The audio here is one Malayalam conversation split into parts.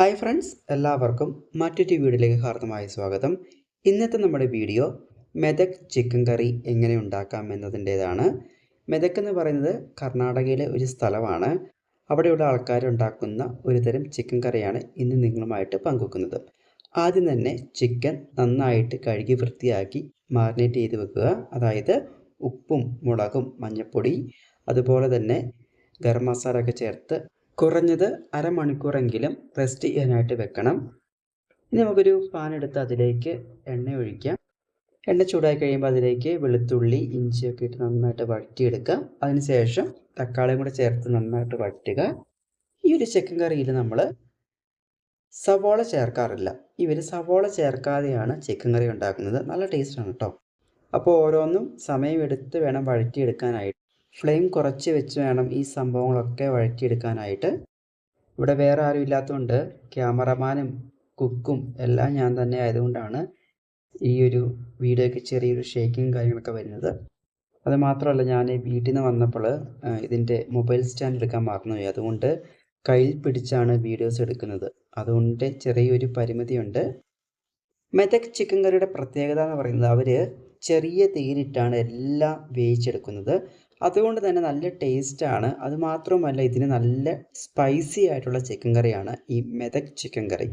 ഹായ് ഫ്രണ്ട്സ് എല്ലാവർക്കും മറ്റൊരു വീഡിയോയിലേക്ക് ഹാർദമായ സ്വാഗതം. ഇന്നത്തെ നമ്മുടെ വീഡിയോ മെതക് ചിക്കൻ കറി എങ്ങനെ ഉണ്ടാക്കാം എന്നതിന്റേതാണ്. മെതക് എന്ന് പറയുന്നത് കർണാടകയിലെ ഒരു സ്ഥലമാണ്. അവിടെയുള്ള ആൾക്കാർ ഉണ്ടാക്കുന്ന ഒരു തരം ചിക്കൻ കറിയാണ് ഇന്ന് നിങ്ങളുമായിട്ട് പങ്കുവെക്കുന്നത്. ആദ്യം തന്നെ ചിക്കൻ നന്നായിട്ട് കഴുകി വൃത്തിയാക്കി മാറിനേറ്റ് ചെയ്ത് വെക്കുക. അതായത് ഉപ്പും മുളകും മഞ്ഞൾപ്പൊടി അതുപോലെ തന്നെ ഗരം മസാല ഒക്കെ ചേർത്ത് കുറഞ്ഞത് അരമണിക്കൂറെങ്കിലും റെസ്റ്റ് ചെയ്യാനായിട്ട് വെക്കണം. ഇനി നമുക്കൊരു പാൻ എടുത്ത് അതിലേക്ക് എണ്ണ ഒഴിക്കാം. എണ്ണ ചൂടായി കഴിയുമ്പോൾ അതിലേക്ക് വെളുത്തുള്ളി ഇഞ്ചിയൊക്കെ ഇട്ട് നന്നായിട്ട് വഴറ്റിയെടുക്കാം. അതിനുശേഷം തക്കാളിയും കൂടെ ചേർത്ത് നന്നായിട്ട് വഴറ്റുക. ഈ ഒരു ചിക്കൻ കറിയിൽ നമ്മൾ സവോള ചേർക്കാറില്ല. ഇവർ സവോള ചേർക്കാതെയാണ് ചിക്കൻ കറി ഉണ്ടാക്കുന്നത്. നല്ല ടേസ്റ്റാണ് കേട്ടോ അപ്പോൾ ഓരോന്നും സമയമെടുത്ത് വേണം വഴറ്റിയെടുക്കാനായിട്ട്. ഫ്ലെയിം കുറച്ച് വെച്ച് വേണം ഈ സംഭവങ്ങളൊക്കെ വഴറ്റിയെടുക്കാനായിട്ട്. ഇവിടെ വേറെ ആരും ഇല്ലാത്തതുകൊണ്ട് ക്യാമറമാനും കുക്കും എല്ലാം ഞാൻ തന്നെ ആയതുകൊണ്ടാണ് ഈ ഒരു വീഡിയോയ്ക്ക് ചെറിയൊരു ഷേക്കിങ് കാര്യങ്ങളൊക്കെ വരുന്നത്. അത് മാത്രമല്ല ഞാൻ വീട്ടിൽ നിന്ന് വന്നപ്പോൾ ഇതിന്റെ മൊബൈൽ സ്റ്റാൻഡ് എടുക്കാൻ മറന്നുപോയി. അതുകൊണ്ട് കയ്യിൽ പിടിച്ചാണ് വീഡിയോസ് എടുക്കുന്നത്. അതുകൊണ്ട് ചെറിയൊരു പരിമിതിയുണ്ട്. മെതക് ചിക്കൻ കറിയുടെ പ്രത്യേകത എന്ന് പറയുന്നത് അവർ ചെറിയ തീയിലിട്ടാണ് എല്ലാം വേവിച്ചെടുക്കുന്നത്. അതുകൊണ്ട് തന്നെ നല്ല ടേസ്റ്റാണ് അതുമാത്രമല്ല ഇതിന് നല്ല സ്പൈസി ആയിട്ടുള്ള ചിക്കൻ കറിയാണ് ഈ മെതക് ചിക്കൻ കറി.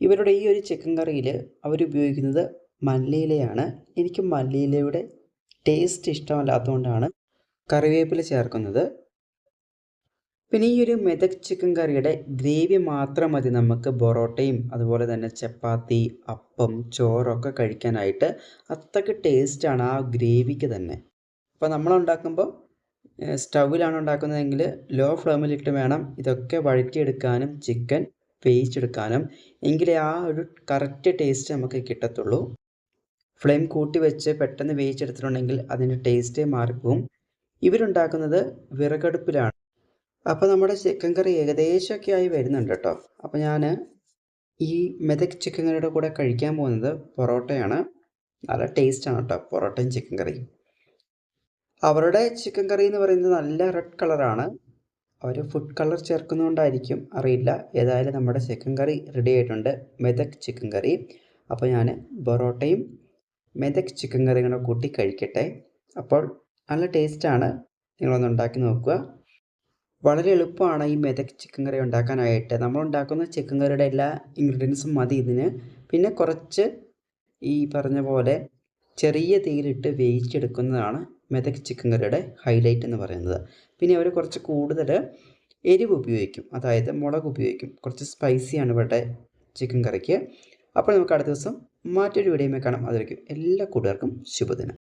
ഇവരുടെ ഈ ഒരു ചിക്കൻ കറിയിൽ അവരുപയോഗിക്കുന്നത് മല്ലിയിലയാണ്. എനിക്ക് മല്ലിയിലയുടെ ടേസ്റ്റ് ഇഷ്ടമല്ലാത്തതുകൊണ്ടാണ് കറിവേപ്പില ചേർക്കുന്നത്. പിന്നെ ഈ ഒരു മെതക് ചിക്കൻ കറിയുടെ ഗ്രേവി മാത്രം മതി നമുക്ക് പൊറോട്ടയും അതുപോലെ തന്നെ ചപ്പാത്തി അപ്പം ചോറൊക്കെ കഴിക്കാനായിട്ട്. അത്രയ്ക്ക് ടേസ്റ്റാണ് ആ ഗ്രേവിക്ക് തന്നെ. അപ്പോൾ നമ്മൾ ഉണ്ടാക്കുമ്പോൾ സ്റ്റൗവിലാണ് ഉണ്ടാക്കുന്നതെങ്കിൽ ലോ ഫ്ലെയിമിലിട്ട് വേണം ഇതൊക്കെ വഴറ്റിയെടുക്കാനും ചിക്കൻ വേവിച്ചെടുക്കാനും എങ്കിലേ ആ ഒരു കറക്റ്റ് ടേസ്റ്റ് നമുക്ക് കിട്ടത്തുള്ളൂ. ഫ്ലെയിം കൂട്ടി വെച്ച് പെട്ടെന്ന് വേവിച്ചെടുത്തിട്ടുണ്ടെങ്കിൽ അതിന്റെ ടേസ്റ്റേ മാറിപ്പോവും. ഇവരുണ്ടാക്കുന്നത് വിറകടുപ്പിലാണ്. അപ്പോൾ നമ്മുടെ ചിക്കൻ കറി ഏകദേശമൊക്കെ ആയി വരുന്നുണ്ട് കേട്ടോ. അപ്പോൾ ഞാൻ ഈ മെതക് ചിക്കൻ കറിയുടെ കൂടെ കഴിക്കാൻ പോകുന്നത് പൊറോട്ടയാണ്. നല്ല ടേസ്റ്റാണ് കേട്ടോ പൊറോട്ടയും ചിക്കൻ കറിയും. അവരുടെ ചിക്കൻ കറി എന്ന് പറയുന്നത് നല്ല റെഡ് കളറാണ് അവർ ഫുഡ് കളർ ചേർക്കുന്നതുകൊണ്ടായിരിക്കും അറിയില്ല. ഏതായാലും നമ്മുടെ ചിക്കൻ കറി റെഡി ആയിട്ടുണ്ട്. മെതക് ചിക്കൻ കറി അപ്പോൾ ഞാൻ പൊറോട്ടയും മെതക് ചിക്കൻ കറിയും കൂടെ കൂട്ടി കഴിക്കട്ടെ. അപ്പോൾ നല്ല ടേസ്റ്റാണ് നിങ്ങളൊന്ന് ഉണ്ടാക്കി നോക്കുക. വളരെ എളുപ്പമാണ് ഈ മെതക് ചിക്കൻ കറി ഉണ്ടാക്കാനായിട്ട്. നമ്മൾ ഉണ്ടാക്കുന്ന ചിക്കൻ കറിയുടെ എല്ലാ ഇൻഗ്രീഡിയൻസും മതി ഇതിന്. പിന്നെ കുറച്ച് ഈ പറഞ്ഞ പോലെ ചെറിയ തീയിലിട്ട് വേവിച്ചെടുക്കുന്നതാണ് മെതക് ചിക്കൻ കറിയുടെ ഹൈലൈറ്റ് എന്ന് പറയുന്നത്. പിന്നെ അവർ കുറച്ച് കൂടുതൽ എരിവ് ഉപയോഗിക്കും. അതായത് മുളക് ഉപയോഗിക്കും. കുറച്ച് സ്പൈസിയാണ് ഇവരുടെ ചിക്കൻ കറിക്ക് അപ്പോൾ നമുക്ക് അടുത്ത ദിവസം മറ്റൊരു വീഡിയോയിൽ കാണാം. അതിലേക്കും എല്ലാ കൂട്ടുകാർക്കും ശുഭദിനം.